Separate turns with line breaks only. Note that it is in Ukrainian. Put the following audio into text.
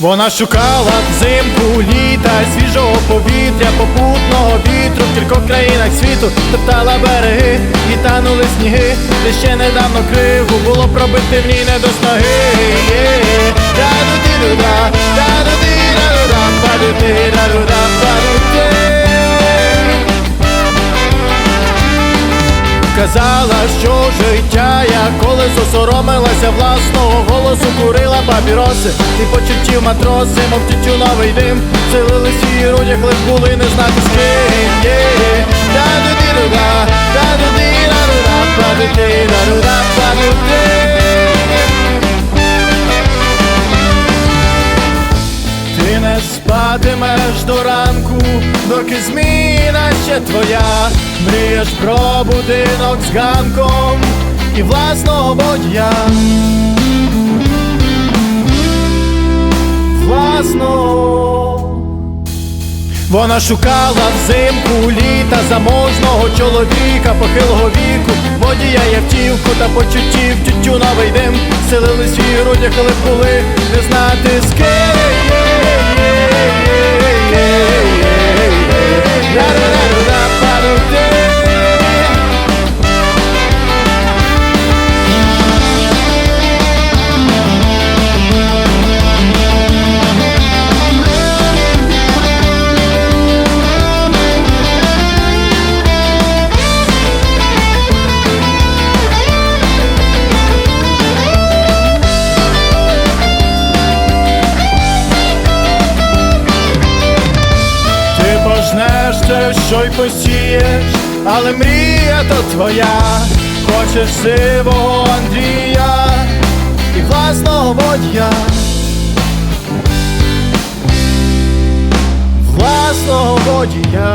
Вона шукала взимку літа, свіжого повітря, попутного вітру в кількох країнах світу. Топтала береги і танули сніги, де ще недавно криву було пробити в ній не до сноги. Казала, що життя як колесо соромилася власного голосу, курила папіроси і почуттів матроси, мов тютюновий дим, селились її грудях, лиш були не знати з ким. Та-ду-ди-ду-да, та-ду-ди-да-ду-да, па-ду-ди-да-ду-да, па-ду-ди. Ти не спатимеш до ранку, доки ще твоя, мрієш про будинок з ганком і власного водія. Власного. Вона шукала взимку літа заможного чоловіка похилого віку, водія і автівку та почуттів тютюновий дим, селились її грудях, коли були не знати з ким. Ти пожнеш те, що й посієш, але мрія то твоя, хочеш сивого Андрія і власного водія. Власного водія.